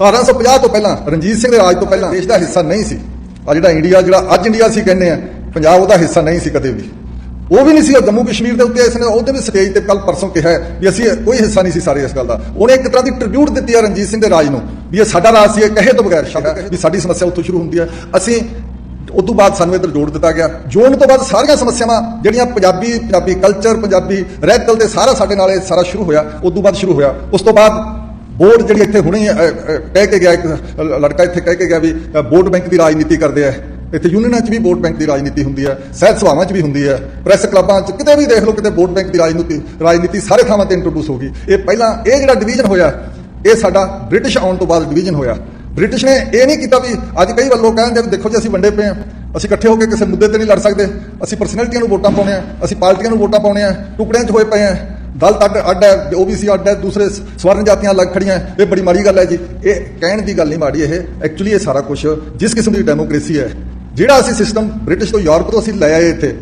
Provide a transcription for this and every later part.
1850 ਤੋਂ ਪਹਿਲਾਂ ਰਣਜੀਤ ਸਿੰਘ ਦੇ ਰਾਜ ਤੋਂ ਪਹਿਲਾਂ ਦੇਸ਼ ਦਾ ਹਿੱਸਾ ਨਹੀਂ ਸੀ। ਆ ਜਿਹੜਾ ਇੰਡੀਆ ਜਿਹੜਾ ਅੱਜ ਇੰਡੀਆ ਅਸੀਂ ਕਹਿੰਦੇ ਆ ਪੰਜਾਬ ਉਹਦਾ ਹਿੱਸਾ ਨਹੀਂ ਸੀ ਕਦੇ ਵੀ। ਉਹ ਵੀ ਨਹੀਂ ਸੀ ਉਹ ਜੰਮੂ ਕਸ਼ਮੀਰ ਦੇ ਉੱਤੇ ਇਸਨੇ ਉਹਦੇ ਵੀ ਸਟੇਜ ਤੇ ਕੱਲ ਪਰਸੋਂ ਕਿਹਾ ਵੀ ਅਸੀਂ ਕੋਈ ਹਿੱਸਾ ਨਹੀਂ ਸੀ ਸਾਰੇ ਇਸ ਗੱਲ ਦਾ। ਉਹਨੇ ਇੱਕ ਤਰ੍ਹਾਂ ਦੀ ਟ੍ਰਿਬਿਊਟ ਦਿੱਤੀ ਹੈ ਰਣਜੀਤ ਸਿੰਘ ਦੇ ਰਾਜ ਨੂੰ ਵੀ ਇਹ ਸਾਡਾ ਰਾਜ ਸੀ ਇਹ ਕਹੇ ਤੋਂ ਬਗੈਰ ਸ਼ਬਦ ਵੀ ਸਾਡੀ ਸਮੱਸਿਆ ਉੱਥੋਂ ਸ਼ੁਰੂ ਹੁੰਦੀ ਹੈ। ਅਸੀਂ ਉਸ ਤੋਂ ਬਾਅਦ ਸਾਨੂੰ ਇੱਧਰ ਜੋੜ ਦਿੱਤਾ ਗਿਆ। ਜੋੜਨ ਤੋਂ ਬਾਅਦ ਸਾਰੀਆਂ ਸਮੱਸਿਆਵਾਂ ਜਿਹੜੀਆਂ ਪੰਜਾਬੀ ਪੰਜਾਬੀ ਕਲਚਰ ਪੰਜਾਬੀ ਰਹਿਤਲ ਤੇ ਸਾਰਾ ਸਾਡੇ ਨਾਲ ਇਹ ਸਾਰਾ ਸ਼ੁਰੂ ਹੋਇਆ। ਉਸ ਤੋਂ ਬਾਅਦ ਸ਼ੁਰੂ ਹੋਇਆ। ਉਸ ਤੋਂ ਬਾਅਦ ਵੋਟ ਜਿਹੜੀ ਇੱਥੇ ਹੁਣੇ ਕਹਿ ਕੇ ਗਿਆ, ਇੱਕ ਲੜਕਾ ਇੱਥੇ ਕਹਿ ਕੇ ਗਿਆ ਵੀ ਵੋਟ ਬੈਂਕ ਦੀ ਰਾਜਨੀਤੀ ਕਰਦੇ ਆ। ਇੱਥੇ ਯੂਨੀਅਨਾਂ 'ਚ ਵੀ ਵੋਟ ਬੈਂਕ ਦੀ ਰਾਜਨੀਤੀ ਹੁੰਦੀ ਹੈ ਸਹਿਤ ਸਭਾਵਾਂ 'ਚ ਵੀ ਹੁੰਦੀ ਹੈ ਪ੍ਰੈਸ ਕਲੱਬਾਂ 'ਚ, ਕਿਤੇ ਵੀ ਦੇਖ ਲਓ, ਕਿਤੇ ਵੋਟ ਬੈਂਕ ਦੀ ਰਾਜਨੀਤੀ ਰਾਜਨੀਤੀ ਸਾਰੇ ਥਾਵਾਂ ਤੇ ਇੰਟਰੋਡਿਊਸ ਹੋ ਗਈ। ਇਹ ਪਹਿਲਾਂ ਇਹ ਜਿਹੜਾ ਡਿਵੀਜ਼ਨ ਹੋਇਆ, ਇਹ ਸਾਡਾ ਬ੍ਰਿਟਿਸ਼ ਆਉਣ ਤੋਂ ਬਾਅਦ ਡਿਵੀਜ਼ਨ ਹੋਇਆ। ਬ੍ਰਿਟਿਸ਼ ਨੇ ਇਹ ਨਹੀਂ ਕੀਤਾ ਵੀ ਅੱਜ ਕਈ ਵੱਲੋਂ ਕਹਿੰਦੇ ਵੀ ਦੇਖੋ ਜੀ, ਅਸੀਂ ਵੰਡੇ ਪਏ ਆ, ਅਸੀਂ ਇਕੱਠੇ ਹੋ ਕੇ ਕਿਸੇ ਮੁੱਦੇ ਤੇ ਨਹੀਂ ਲੜ ਸਕਦੇ, ਅਸੀਂ ਪਰਸਨੈਲਿਟੀਆਂ ਨੂੰ ਵੋਟਾਂ ਪਾਉਣੇ ਆ, ਅਸੀਂ ਪਾਰਟੀਆਂ ਨੂੰ ਵੋਟਾਂ ਪਾਉਣੇ ਆ, ਟੁਕੜਿਆਂ 'ਚ ਹੋਏ ਪਏ ਆ। ਦਲਤ ਅੱਡ ਅੱਡ ਹੈ ਓਬੀਸੀ ਅੱਡ ਹੈ, ਦੂਸਰੇ ਸਵਰਨ ਜਾਤੀਆਂ ਲੱਗ ਖੜੀਆਂ ਇਹ ਬੜੀ ਮਾੜੀ ਗੱਲ ਹੈ ਜੀ। ਇਹ ਕਹਿਣ ਦੀ ਗੱਲ ਨਹੀਂ ਮਾੜੀ ਇਹ। ਐਕਚੁਅਲੀ ਇਹ ਸਾਰਾ ਕੁਝ ਜਿਸ ਕਿਸਮ ਦੀ ਡੈਮੋਕ੍ਰੇਸੀ ਹੈ, ਜਿਹੜਾ ਅਸੀਂ ਸਿਸਟਮ ਬ੍ਰਿਟਿਸ਼ ਤੋਂ ਯੂਰਪ ਤੋਂ ਅਸੀਂ ਲੈ ਆਏ ਇੱਥੇ,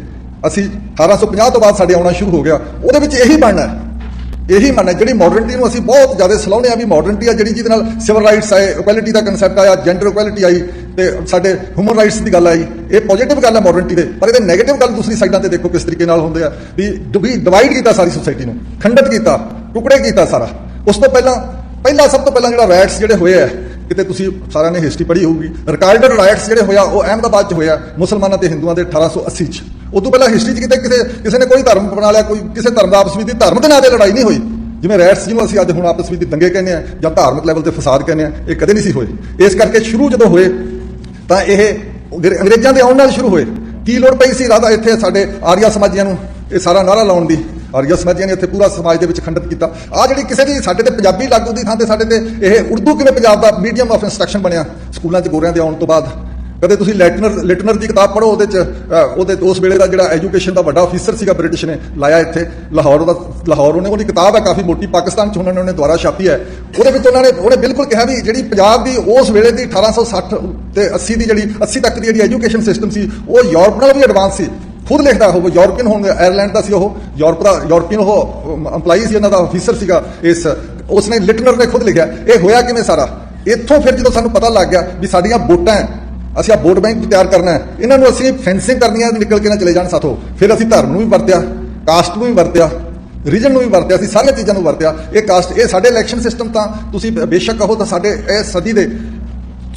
ਅਸੀਂ 1850 ਤੋਂ ਬਾਅਦ ਸਾਡੇ ਆਉਣਾ ਸ਼ੁਰੂ ਹੋ ਗਿਆ। ਉਹਦੇ ਵਿੱਚ ਇਹੀ ਬਣਨਾ ਹੈ। ਇਹੀ ਮੰਨ ਹੈ। ਜਿਹੜੀ ਮਾਡਰਨਿਟੀ ਨੂੰ ਅਸੀਂ ਬਹੁਤ ਜ਼ਿਆਦਾ ਸਲਾਹੁੰਦੇ ਆ ਵੀ ਮਾਡਰਨਿਟੀ ਆ, ਜਿਹੜੀ ਜਿਹਦੇ ਨਾਲ ਸਿਵਲ ਰਾਈਟਸ ਆਏ ਇਕੁਐਲਿਟੀ ਦਾ ਕਨਸੈਪਟ ਆਇਆ ਜੈਂਡਰ ਇਕੁਐਲਿਟੀ ਆਈ ਤੇ ਸਾਡੇ ਹਿਊਮਨ ਰਾਈਟਸ ਦੀ ਗੱਲ ਆਈ। ਇਹ ਪੋਜ਼ਿਟਿਵ ਗੱਲ ਹੈ ਮਾਡਰਨਿਟੀ ਦੇ ਪਰ ਇਹਦੇ 네ਗੇਟਿਵ ਗੱਲ ਦੂਸਰੀ ਸਾਈਡਾਂ ਤੇ ਦੇਖੋ ਕਿਸ ਤਰੀਕੇ ਨਾਲ ਹੁੰਦੇ ਆ। ਵੀ ਡਿਵਾਈਡ ਕੀਤਾ ਸਾਰੀ ਸੁਸਾਇਟੀ ਨੂੰ। ਖੰਡਿਤ ਕੀਤਾ, ਟੁਕੜੇ ਕੀਤਾ ਸਾਰਾ। ਉਸ ਤੋਂ ਪਹਿਲਾਂ, ਪਹਿਲਾ ਸਭ ਤੋਂ ਪਹਿਲਾਂ ਜਿਹੜਾ ਰਾਈਟਸ ਜਿਹੜੇ ਹੋਏ ਆ, ਕਿਤੇ ਤੁਸੀਂ ਸਾਰਿਆਂ ਨੇ ਹਿਸਟਰੀ ਪੜ੍ਹੀ ਹੋਊਗੀ। ਰਿਕਾਰਡਡ ਰਾਈਟਸ ਜਿਹੜੇ ਹੋਇਆ, ਉਹ ਅਹਿਮਦਾਬਾਦ 'ਚ ਹੋਇਆ, ਮੁਸਲਮਾਨਾਂ ਤੇ ਹਿੰਦੂਆਂ ਦੇ 1880 'ਚ। ਉਦੋਂ ਪਹਿਲਾਂ ਹਿਸਟਰੀ 'ਚ ਕਿਤੇ ਕਿਸੇ ਕਿਸੇ ਨੇ ਕੋਈ ਧਰਮ ਬਣਾ ਲਿਆ, ਕੋਈ ਕਿਸੇ ਧਰਮ ਦਾ ਆਪਸ ਵਿੱਚ ਧਰਮ ਦੇ ਨਾਂ ਤੇ ਲੜਾਈ ਨਹੀਂ ਹੋਈ। ਜਿਵੇਂ ਰਾਈਟਸ ਜਿਹਨੂੰ ਅਸੀਂ ਅੱਜ ਹੁਣ ਆਪਸ ਵਿੱਚ ਦੰਗੇ ਕਹਿੰਦੇ ਆ ਜਾਂ ਧਾਰਮਿਕ ਲੈਵਲ ਤੇ ਫਸਾਦ ਕਹਿੰਦੇ ਆ, ਇਹ ਕਦੇ ਨਹੀਂ ਸੀ ਹੋਏ। ਇਸ ਕਰਕੇ ਸ਼ੁਰੂ ਜਦੋਂ ਹੋਏ ਤਾਂ ਇਹ ਅੰਗਰੇ- ਅੰਗਰੇਜ਼ਾਂ ਦੇ ਆਉਣ ਨਾਲ ਸ਼ੁਰੂ ਹੋਏ। ਕੀ ਲੋੜ ਪਈ ਸੀ ਰਾਦਾ ਇੱਥੇ ਸਾਡੇ ਆਰੀਆ ਸਮਾਜੀਆਂ ਨੂੰ ਇਹ ਸਾਰਾ ਨਾਰਾ ਲਾਉਣ ਦੀ? ਆਰੀਆ ਸਮਾਜੀਆਂ ਨੇ ਇੱਥੇ ਪੂਰਾ ਸਮਾਜ ਦੇ ਵਿੱਚ ਖੰਡਿਤ ਕੀਤਾ। ਆ ਜਿਹੜੀ ਕਿਸੇ ਦੀ ਸਾਡੇ ਤੇ ਪੰਜਾਬੀ ਲਾਗੂ ਦੀ ਥਾਂ ਤੇ ਸਾਡੇ ਤੇ ਇਹ ਉਰਦੂ ਕਿਵੇਂ ਪੰਜਾਬ ਦਾ ਮੀਡੀਅਮ ਆਫ ਇਨਸਟਰਕਸ਼ਨ ਬਣਿਆ? ਸਕੂਲਾਂ 'ਚ ਗੋਰਿਆਂ ਦੇ ਆਉਣ ਤੋਂ ਬਾਅਦ। ਕਦੇ ਤੁਸੀਂ ਲੈਟਨਰ, ਲਿਟਨਰ ਦੀ ਕਿਤਾਬ ਪੜ੍ਹੋ ਉਹਦੇ 'ਚ ਉਹਦੇ ਉਸ ਵੇਲੇ ਦਾ ਜਿਹੜਾ ਐਜੂਕੇਸ਼ਨ ਦਾ ਵੱਡਾ ਅਫੀਸਰ ਸੀਗਾ ਬ੍ਰਿਟਿਸ਼ ਨੇ ਲਾਇਆ ਇੱਥੇ, ਲਾਹੌਰ ਦਾ ਲਾਹੌਰ ਉਹਨੇ, ਉਹਦੀ ਕਿਤਾਬ ਹੈ ਕਾਫੀ ਮੋਟੀ, ਪਾਕਿਸਤਾਨ 'ਚ ਉਹਨਾਂ ਨੇ, ਉਹਨੇ ਦੁਆਰਾ ਛਾਪੀ ਹੈ। ਉਹਦੇ ਵਿੱਚ ਉਹਨਾਂ ਨੇ, ਉਹਨੇ ਬਿਲਕੁਲ ਕਿਹਾ ਵੀ ਜਿਹੜੀ ਪੰਜਾਬ ਦੀ ਉਸ ਵੇਲੇ ਦੀ 1860 ਤੇ 80 ਦੀ ਜਿਹੜੀ 80 ਤੱਕ ਦੀ ਜਿਹੜੀ ਐਜੂਕੇਸ਼ਨ ਸਿਸਟਮ ਸੀ, ਉਹ ਯੂਰਪ ਨਾਲ ਵੀ ਐਡਵਾਂਸ ਸੀ। ਖੁਦ ਲਿਖਦਾ ਉਹ, ਯੂਰਪੀਅਨ ਹੋਣ ਆਇਰਲੈਂਡ ਦਾ ਸੀ ਉਹ, ਯੂਰਪ ਦਾ, ਯੂਰਪੀਅਨ ਉਹ EMPLOYEE ਸੀ ਉਹਨਾਂ ਦਾ ਅਫੀਸਰ ਸੀਗਾ ਇਸ, ਉਸਨੇ ਲਿਟਨਰ ਨੇ ਖੁਦ ਲਿਖਿਆ। ਇਹ ਹੋਇਆ ਕਿਵੇਂ ਸਾਰਾ? ਇੱਥੋਂ ਫਿਰ ਜਦੋਂ ਸਾਨੂੰ ਪਤਾ ਲੱਗ ਗਿਆ ਵੀ ਸਾਡੀਆਂ ਵੋਟਾਂ ਹੈ ਅਸੀਂ ਆ ਵੋਟ ਬੈਂਕ ਤਿਆਰ ਕਰਨਾ ਹੈ। ਇਹਨਾਂ ਨੂੰ ਅਸੀਂ ਫੈਂਸਿੰਗ ਕਰਨੀ ਹੈ ਨਿਕਲ ਕੇ ਨਾ ਚਲੇ ਜਾਣ ਸਾਥੋਂ। ਫਿਰ ਅਸੀਂ ਧਰਮ ਨੂੰ ਵੀ ਵਰਤਿਆ ਕਾਸਟ ਨੂੰ ਵੀ ਵਰਤਿਆ ਰੀਜਨ ਨੂੰ ਵੀ ਵਰਤਿਆ, ਅਸੀਂ ਸਾਰੀਆਂ ਚੀਜ਼ਾਂ ਨੂੰ ਵਰਤਿਆ। ਇਹ ਕਾਸਟ ਇਹ ਸਾਡੇ ਇਲੈਕਸ਼ਨ ਸਿਸਟਮ ਤਾਂ ਤੁਸੀਂ ਬੇਸ਼ੱਕ ਕਹੋ ਤਾਂ ਸਾਡੇ ਇਹ ਸਦੀ ਦੇ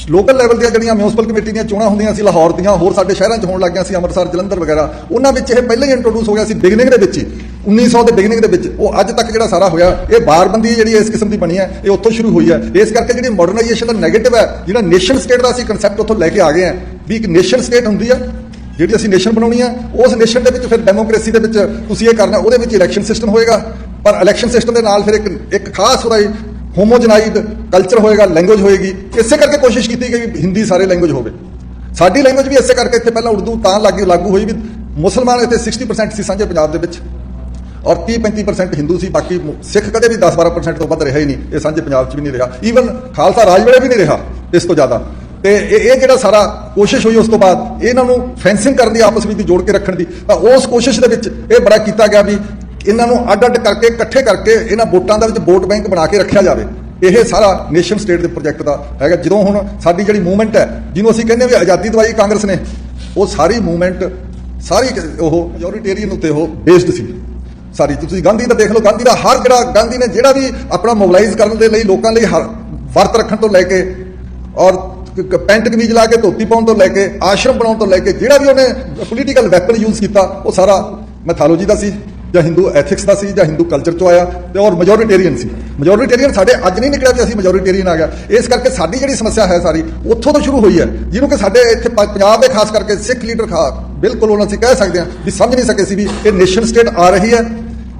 ਲੋਕਲ ਲੈਵਲ ਦੀਆਂ ਜਿਹੜੀਆਂ ਮਿਊਨਿਸਪਲ ਕਮੇਟੀ ਦੀਆਂ ਚੋਣਾਂ ਹੁੰਦੀਆਂ ਸੀ, ਲਾਹੌਰ ਦੀਆਂ, ਹੋਰ ਸਾਡੇ ਸ਼ਹਿਰਾਂ 'ਚ ਹੋਣ ਲੱਗੀਆਂ ਸੀ, ਅੰਮ੍ਰਿਤਸਰ, ਜਲੰਧਰ ਵਗੈਰਾ, ਉਹਨਾਂ ਵਿੱਚ ਇਹ ਪਹਿਲਾਂ ਹੀ ਇੰਟਰੋਡਿਊਸ ਹੋ ਗਿਆ ਸੀ ਬਿਗਨਿੰਗ ਦੇ ਵਿੱਚ ਹੀ। 1900 ਦੇ ਬਿਗਨਿੰਗ ਦੇ ਵਿੱਚ ਉਹ ਅੱਜ ਤੱਕ ਜਿਹੜਾ ਸਾਰਾ ਹੋਇਆ, ਇਹ ਬਾਰਬੰਦੀ ਜਿਹੜੀ ਇਸ ਕਿਸਮ ਦੀ ਬਣੀ ਹੈ, ਇਹ ਉੱਥੋਂ ਸ਼ੁਰੂ ਹੋਈ ਹੈ। ਇਸ ਕਰਕੇ ਜਿਹੜੀ ਮਾਡਰਨਾਈਜੇਸ਼ਨ ਦਾ ਨੈਗੇਟਿਵ ਹੈ, ਜਿਹੜਾ ਨੇਸ਼ਨ ਸਟੇਟ ਦਾ ਅਸੀਂ ਕਨਸੈਪਟ ਉੱਥੋਂ ਲੈ ਕੇ ਆ ਗਏ ਹਾਂ ਵੀ ਇੱਕ ਨੇਸ਼ਨ ਸਟੇਟ ਹੁੰਦੀ ਆ ਜਿਹੜੀ ਅਸੀਂ ਨੇਸ਼ਨ ਬਣਾਉਣੀ ਆ ਉਸ ਨੇਸ਼ਨ ਦੇ ਵਿੱਚ ਫਿਰ ਡੈਮੋਕ੍ਰੇਸੀ ਦੇ ਵਿੱਚ ਤੁਸੀਂ ਇਹ ਕਰਨਾ, ਉਹਦੇ ਵਿੱਚ ਇਲੈਕਸ਼ਨ ਸਿਸਟਮ ਹੋਏਗਾ। ਪਰ ਇਲੈਕਸ਼ਨ ਸਿਸਟਮ ਦੇ ਨਾਲ ਫਿਰ ਇੱਕ ਇੱਕ ਖਾਸ ਉਹਦਾ ਹੋਮੋਜਨਾਈਜ਼ਡ ਕਲਚਰ ਹੋਏਗਾ ਲੈਂਗੁਏਜ ਹੋਏਗੀ। ਇਸੇ ਕਰਕੇ ਕੋਸ਼ਿਸ਼ ਕੀਤੀ ਗਈ ਵੀ ਹਿੰਦੀ ਸਾਰੇ ਲੈਂਗੁਏਜ ਹੋਵੇ। ਸਾਡੀ ਲੈਂਗੁਏਜ ਵੀ ਇਸੇ ਕਰਕੇ ਇੱਥੇ ਪਹਿਲਾਂ ਉਰਦੂ ਤਾਂ ਲਾਗੂ ਲਾਗੂ ਹੋਈ ਵੀ ਮੁਸਲਮਾਨ ਇੱਥੇ 60% ਸੀ ਸਾਂਝੇ ਪੰਜਾਬ ਦੇ ਵਿੱਚ। ਔਰ 30-35% ਹਿੰਦੂ ਸੀ, ਬਾਕੀ ਸਿੱਖ ਕਦੇ ਵੀ 10-12% ਤੋਂ ਵੱਧ ਰਿਹਾ ਹੀ ਨਹੀਂ, ਇਹ ਸਾਂਝੇ ਪੰਜਾਬ 'ਚ ਵੀ ਨਹੀਂ ਰਿਹਾ। ਈਵਨ ਖਾਲਸਾ ਰਾਜ ਵੇਲੇ ਵੀ ਨਹੀਂ ਰਿਹਾ ਇਸ ਤੋਂ ਜ਼ਿਆਦਾ। ਤੇ ਇਹ ਇਹ ਜਿਹੜਾ ਸਾਰਾ ਕੋਸ਼ਿਸ਼ ਹੋਈ ਉਸ ਤੋਂ ਬਾਅਦ, ਇਹਨਾਂ ਨੂੰ ਫੈਂਸਿੰਗ ਕਰਨ ਦੀ, ਆਪਸ ਵਿੱਚ ਜੋੜ ਕੇ ਰੱਖਣ ਦੀ, ਤਾਂ ਉਸ ਕੋਸ਼ਿਸ਼ ਦੇ ਵਿੱਚ ਇਹ ਬੜਾ ਕੀਤਾ ਗਿਆ ਵੀ ਇਹਨਾਂ ਨੂੰ ਅੱਡ-ਅੱਡ ਕਰਕੇ, ਇਕੱਠੇ ਕਰਕੇ ਇਹਨਾਂ ਵੋਟਾਂ ਦਾ ਵਿੱਚ ਵੋਟ ਬੈਂਕ ਬਣਾ ਕੇ ਰੱਖਿਆ ਜਾਵੇ। ਇਹ ਸਾਰਾ ਨੇਸ਼ਨ ਸਟੇਟ ਦੇ ਪ੍ਰੋਜੈਕਟ ਦਾ ਹੈਗਾ। ਜਦੋਂ ਹੁਣ ਸਾਡੀ ਜਿਹੜੀ ਮੂਵਮੈਂਟ ਹੈ, ਜਿਹਨੂੰ ਅਸੀਂ ਕਹਿੰਦੇ ਵੀ ਆਜ਼ਾਦੀ ਦਵਾਈ ਕਾਂਗਰਸ ਨੇ, ਉਹ ਸਾਰੀ ਮੂਵਮੈਂਟ ਸਾਰੀ ਉਹ ਮੈਜੋਰੀਟੇਰੀਅਨ ਉੱਤੇ ਉਹ ਬੇਸਡ ਸੀ। ਸਾਰੀ ਤੁਸੀਂ ਗਾਂਧੀ ਦਾ ਦੇਖ ਲਓ, ਗਾਂਧੀ ਦਾ ਹਰ ਜਿਹੜਾ, ਗਾਂਧੀ ਨੇ ਜਿਹੜਾ ਵੀ ਆਪਣਾ ਮੋਬਿਲਾਈਜ਼ ਕਰਨ ਦੇ ਲਈ ਲੋਕਾਂ ਲਈ ਹਰ ਵਰਤ ਰੱਖਣ ਤੋਂ ਲੈ ਕੇ ਔਰ ਪੈਂਟ ਕਮੀਜ਼ ਲਾ ਕੇ, ਧੋਤੀ ਪਾਉਣ ਤੋਂ ਲੈ ਕੇ, ਆਸ਼ਰਮ ਬਣਾਉਣ ਤੋਂ ਲੈ ਕੇ, ਜਿਹੜਾ ਵੀ ਉਹਨੇ ਪੋਲੀਟੀਕਲ ਵੈਪਨ ਯੂਜ਼ ਕੀਤਾ, ਉਹ ਸਾਰਾ ਮੈਥੋਲੋਜੀ ਦਾ ਸੀ, ਜਾਂ ਹਿੰਦੂ ਐਥਿਕਸ ਦਾ ਸੀ, ਜਾਂ ਹਿੰਦੂ ਕਲਚਰ ਚੋਂ ਆਇਆ, ਤੇ ਔਰ ਮੈਜੋਰੀਟੇਰੀਅਨ ਸੀ। ਮੈਜੋਰੀਟੇਰੀਅਨ ਸਾਡੇ ਅੱਜ ਨਹੀਂ ਨਿਕਲਿਆ ਵੀ ਅਸੀਂ ਮੈਜੋਰੀਟੇਰੀਅਨ ਆ ਗਿਆ ਇਸ ਕਰਕੇ ਸਾਡੀ ਜਿਹੜੀ ਸਮੱਸਿਆ ਹੈ ਸਾਰੀ, ਉੱਥੋਂ ਤੋਂ ਸ਼ੁਰੂ ਹੋਈ ਹੈ। ਜਿਹਨੂੰ ਕਿ ਸਾਡੇ ਇੱਥੇ ਪੰਜਾਬ ਦੇ ਖਾਸ ਕਰਕੇ ਸਿੱਖ ਲੀਡਰ ਖਾ, ਬਿਲਕੁਲ ਉਹਨਾਂ ਅਸੀਂ ਕਹਿ ਸਕਦੇ ਹਾਂ ਵੀ ਸਮਝ ਨਹੀਂ ਸਕੇ ਸੀ ਵੀ ਇਹ ਨੇਸ਼ਨ ਸਟੇਟ ਆ ਰਹੀ ਹੈ।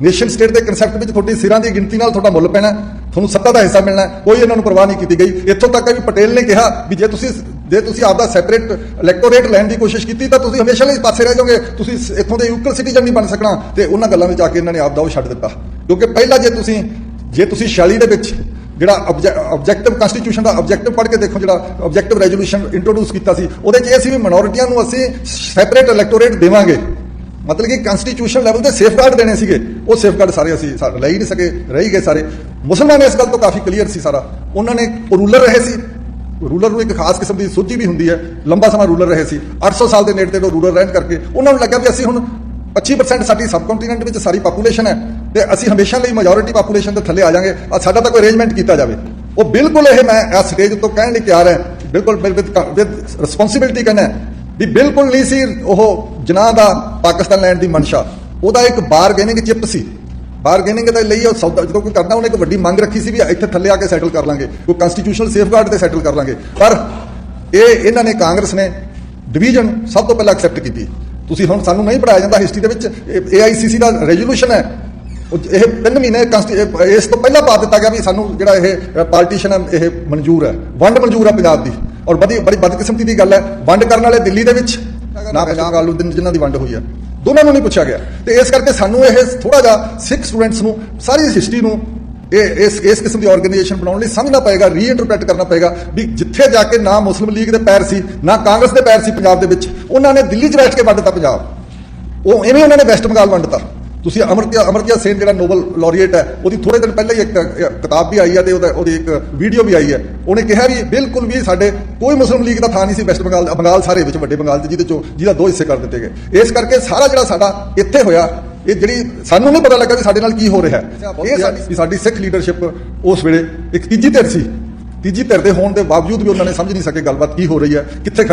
ਨੇਸ਼ਨ ਸਟੇਟ ਦੇ ਕਨਸੈਪਟ ਵਿੱਚ ਤੁਹਾਡੀ ਸਿਰਾਂ ਦੀ ਗਿਣਤੀ ਨਾਲ ਤੁਹਾਡਾ ਮੁੱਲ ਪੈਣਾ ਤੁਹਾਨੂੰ ਸੱਤਾ ਦਾ ਹਿੱਸਾ ਮਿਲਣਾ ਕੋਈ ਇਹਨਾਂ ਨੂੰ ਪਰਵਾਹ ਨਹੀਂ ਕੀਤੀ ਗਈ। ਇੱਥੋਂ ਤੱਕ ਵੀ ਪਟੇਲ ਨੇ ਕਿਹਾ ਵੀ ਜੇ ਤੁਸੀਂ ਜੇ ਤੁਸੀਂ ਆਪਦਾ ਸੈਪਰੇਟ ਇਲੈਕਟੋਰੇਟ ਲੈਣ ਦੀ ਕੋਸ਼ਿਸ਼ ਕੀਤੀ, ਤਾਂ ਤੁਸੀਂ ਹਮੇਸ਼ਾ ਲਈ ਪਾਸੇ ਰਹਿ ਜਾਓਗੇ। ਤੁਸੀਂ ਇੱਥੋਂ ਦੇ ਯੂਕਲ ਸਿਟੀਜ਼ਨ ਨਹੀਂ ਬਣ ਸਕਣਾ। ਤੇ ਉਹਨਾਂ ਗੱਲਾਂ ਵਿੱਚ ਆ ਕੇ ਇਹਨਾਂ ਨੇ ਆਪਦਾ ਉਹ ਛੱਡ ਦਿੱਤਾ। ਕਿਉਂਕਿ ਪਹਿਲਾਂ ਜੇ ਤੁਸੀਂ ਜੇ ਤੁਸੀਂ 46 ਦੇ ਵਿੱਚ ਜਿਹੜਾ ਆਬਜੈਕਟਿਵ ਕਨਸਟੀਟਿਊਸ਼ਨ ਦਾ ਆਬਜੈਕਟਿਵ ਪੜ੍ਹ ਕੇ ਦੇਖੋ, ਜਿਹੜਾ ਆਬਜੈਕਟਿਵ ਰੈਜ਼ੋਲੂਸ਼ਨ ਇੰਟਰੋਡਿਊਸ ਕੀਤਾ ਸੀ, ਉਹਦੇ 'ਚ ਇਹ ਸੀ ਵੀ ਮਿਨੋਰਿਟੀਆਂ ਨੂੰ ਅਸੀਂ ਸੈਪਰੇਟ ਇਲੈਕਟੋਰੇਟ ਦੇਵਾਂਗੇ। ਮਤਲਬ ਕਿ ਕਨਸਟੀਟਿਊਸ਼ਨ ਲੈਵਲ ਤੇ ਸੇਫਗਾਰਡ ਦੇਣੇ ਸੀਗੇ। ਉਹ ਸੇਫਗਾਰਡ ਸਾਰੇ ਅਸੀਂ ਸਾਰੇ ਲੈ ਹੀ ਨਹੀਂ ਸਕੇ, ਰਹੀ ਗਏ ਸਾਰੇ। ਮੁਸਲਮਾਨ ਇਸ ਗੱਲ ਤੋਂ ਕਾਫੀ ਕਲੀਅਰ ਸੀ ਸਾਰਾ। ਉਹਨਾਂ ਨੇ ਰੂਲਰ ਰਹੇ ਸੀ। ਰੂਲਰ ਨੂੰ ਇੱਕ ਖਾਸ ਕਿਸਮ ਦੀ ਸੋਝੀ ਵੀ ਹੁੰਦੀ ਹੈ। ਲੰਬਾ ਸਮਾਂ ਰੂਲਰ ਰਹੇ ਸੀ। 800 ਸਾਲ ਦੇ ਨੇੜੇ ਤੇ ਰੂਲਰ ਰਹਿਣ ਕਰਕੇ ਉਹਨਾਂ ਨੂੰ ਲੱਗਾ ਵੀ ਅਸੀਂ ਹੁਣ 25% ਸਾਡੀ ਸਬ ਕੰਟੀਨੈਂਟ ਵਿੱਚ ਸਾਰੀ ਪਾਪੂਲੇਸ਼ਨ ਹੈ। ਤੇ ਅਸੀਂ ਹਮੇਸ਼ਾ ਲਈ ਮੈਜੋਰਿਟੀ ਪਾਪੂਲੇਸ਼ਨ ਦੇ ਥੱਲੇ ਆ ਜਾਾਂਗੇ। ਆ ਸਾਡਾ ਤਾਂ ਕੋਈ ਅਰੇਂਜਮੈਂਟ ਕੀਤਾ ਜਾਵੇ। ਉਹ ਬਿਲਕੁਲ ਇਹ ਮੈਂ ਇਸ ਸਟੇਜ ਤੋਂ ਕਹਿਣ ਲਈ ਤਿਆਰ ਹੈ। ਬਿਲਕੁਲ ਵਿਦ ਰਿਸਪੌਂਸਿਬਿਲਟੀ ਕਹਿੰਦਾ ਵੀ ਬਿਲਕੁਲ ਨਹੀਂ ਸੀ ਉਹ ਜਨਾਹ ਦਾ ਪਾਕਿਸਤਾਨ ਲੈਣ ਦੀ ਮਨਸ਼ਾ। ਉਹਦਾ ਇੱਕ ਬਾਰਗੇਨਿੰਗ ਚਿਪ ਸੀ। ਬਾਰਗੇਨਿੰਗ ਦੇ ਲਈ ਉਹ ਸੌਦਾ ਜਦੋਂ ਕੋਈ ਕਰਦਾ, ਉਹਨੇ ਇੱਕ ਵੱਡੀ ਮੰਗ ਰੱਖੀ ਸੀ ਵੀ ਇੱਥੇ ਥੱਲੇ ਆ ਕੇ ਸੈਟਲ ਕਰ ਲਾਂਗੇ। ਕੋਈ ਕਨਸਟੀਟਿਊਸ਼ਨਲ ਸੇਫਗਾਰਡ ਤੇ ਸੈਟਲ ਕਰ ਲਾਂਗੇ। ਪਰ ਇਹ ਇਹਨਾਂ ਨੇ ਕਾਂਗਰਸ ਨੇ ਡਿਵੀਜ਼ਨ ਸਭ ਤੋਂ ਪਹਿਲਾਂ ਐਕਸੈਪਟ ਕੀਤੀ। ਤੁਸੀਂ ਹੁਣ ਸਾਨੂੰ ਨਹੀਂ ਪੜਾਇਆ ਜਾਂਦਾ ਹਿਸਟਰੀ ਦੇ ਵਿੱਚ ਏਆਈਸੀਸੀ ਦਾ ਰੈਜ਼ੋਲੂਸ਼ਨ ਹੈ। ਇਹ ਤਿੰਨ ਮਹੀਨੇ consti- ਇਸ ਤੋਂ ਪਹਿਲਾਂ ਪਾ ਦਿੱਤਾ ਗਿਆ ਵੀ ਸਾਨੂੰ ਜਿਹੜਾ ਇਹ ਪਾਰਟੀਸ਼ਨ ਹੈ, ਇਹ ਮਨਜ਼ੂਰ ਹੈ। ਵੰਡ ਮਨਜ਼ੂਰ ਹੈ ਪੰਜਾਬ ਦੀ। ਔਰ ਬੜੀ ਬੜੀ ਬਦਕਿਸਮਤੀ ਦੀ ਗੱਲ ਹੈ। ਵੰਡ ਕਰਨ ਵਾਲੇ ਦਿੱਲੀ ਦੇ ਵਿੱਚ? ਨਾ ਪੰਜਾਬ ਆਲੂ ਦਿਨ ਜਿਨ੍ਹਾਂ ਦੀ ਵੰਡ ਹੋਈ ਹੈ। ਦੋਨਾਂ ਨੂੰ ਨਹੀਂ ਪੁੱਛਿਆ ਗਿਆ। ਤੇ ਇਸ ਕਰਕੇ ਸਾਨੂੰ ਇਹ ਥੋੜਾ ਜਿਹਾ ਸਿੱਖ ਸਟੂਡੈਂਟਸ ਨੂੰ, ਸਾਰੀ ਹਿਸਟਰੀ ਨੂੰ ਇਹ ਇਸ ਇਸ ਕਿਸਮ ਦੀ ਆਰਗੇਨਾਈਜੇਸ਼ਨ ਬਣਾਉਣ ਲਈ ਸਮਝਣਾ ਪਏਗਾ ਰੀਇੰਟਰਪ੍ਰੀਟ ਕਰਨਾ ਪਏਗਾ ਵੀ ਜਿੱਥੇ ਜਾ ਕੇ ਨਾ ਮੁਸਲਿਮ ਲੀਗ ਦੇ ਪੈਰ ਸੀ, ਨਾ ਕਾਂਗਰਸ ਦੇ ਪੈਰ ਸੀ ਪੰਜਾਬ ਦੇ ਵਿੱਚ, ਉਹਨਾਂ ਨੇ ਦਿੱਲੀ 'ਚ ਬੈਠ ਕੇ ਵੰਡਤਾ ਪੰਜਾਬ। ਉਹ ਐਵੇਂ ਉਹਨਾਂ ਨੇ ਵੈਸਟ ਬੰਗਾਲ ਵੰਡਤਾ। ਤੁਸੀਂ ਅਮਰਤਿਆ ਅਮਰਤਿਆ ਸੇਨ ਜਿਹੜਾ ਨੋਬਲ laureate ਹੈ ਉਹਦੀ ਥੋੜੇ ਦਿਨ ਪਹਿਲਾਂ ਹੀ ਇੱਕ ਕਿਤਾਬ ਵੀ ਆਈ ਹੈ ਤੇ ਉਹਦਾ ਉਹਦੀ ਇੱਕ ਵੀਡੀਓ ਵੀ ਆਈ ਹੈ। ਉਹਨੇ ਕਿਹਾ ਵੀ ਬਿਲਕੁਲ ਵੀ ਸਾਡੇ ਕੋਈ ਮੁਸਲਿਮ ਲੀਗ ਦਾ ਥਾਂ ਨਹੀਂ ਸੀ ਵੈਸਟ ਬੰਗਾਲ ਦਾ ਬੰਗਾਲ ਸਾਰੇ ਵਿੱਚ ਵੱਡੇ ਬੰਗਾਲ ਦੇ ਜਿਹਦੇ ਚੋਂ ਜਿਹਦਾ ਦੋ ਹਿੱਸੇ ਕਰ ਦਿੱਤੇ ਗਏ। ਇਸ ਕਰਕੇ ਸਾਰਾ ਜਿਹੜਾ ਸਾਡਾ ਇੱਥੇ ਹੋਇਆ ਇਹ ਜਿਹੜੀ ਸਾਨੂੰ ਨਹੀਂ ਪਤਾ ਲੱਗਾ ਵੀ ਸਾਡੇ ਨਾਲ ਕੀ ਹੋ ਰਿਹਾ। ਇਹ ਸਾਡੀ ਸਾਡੀ ਸਿੱਖ ਲੀਡਰਸ਼ਿਪ ਉਸ ਵੇਲੇ ਇੱਕ ਤੀਜੀ ਧਿਰ ਸੀ। ਤੀਜੀ ਧਿਰ ਦੇ ਹੋਣ ਦੇ ਬਾਵਜੂਦ ਵੀ ਉਹਨਾਂ ਨੇ ਸਮਝ ਨਹੀਂ ਸਕੇ ਗੱਲਬਾਤ ਕੀ ਹੋ ਰਹੀ ਹੈ ਕਿੱਥੇ